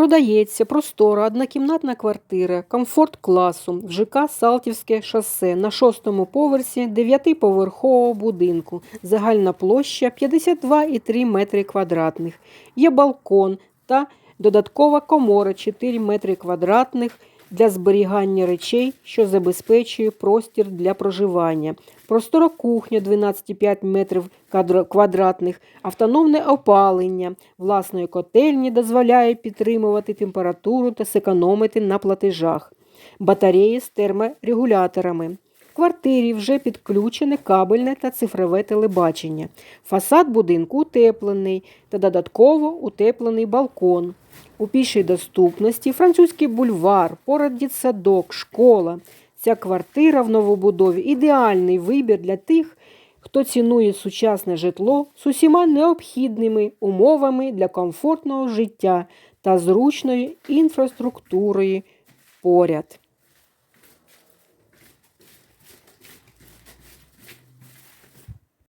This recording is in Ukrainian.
Продається простора однокімнатна квартира, комфорт класу в ЖК Салтівське шосе на шостому поверсі дев'ятиповерхового будинку. Загальна площа 52,3 метри квадратних. Є балкон та додаткова комора 4 метри квадратних для зберігання речей, що забезпечує простір для проживання. Простора кухня 12,5 метрів квадратних, автономне опалення власної котельні дозволяє підтримувати температуру та секономити на платежах. Батареї з терморегуляторами. В квартирі вже підключене кабельне та цифрове телебачення. Фасад будинку утеплений та додатково утеплений балкон. У пішій доступності французький бульвар, поряд дитсадок, школа. Ця квартира в новобудові ідеальний вибір для тих, хто цінує сучасне житло з усіма необхідними умовами для комфортного життя та зручною інфраструктурою поряд.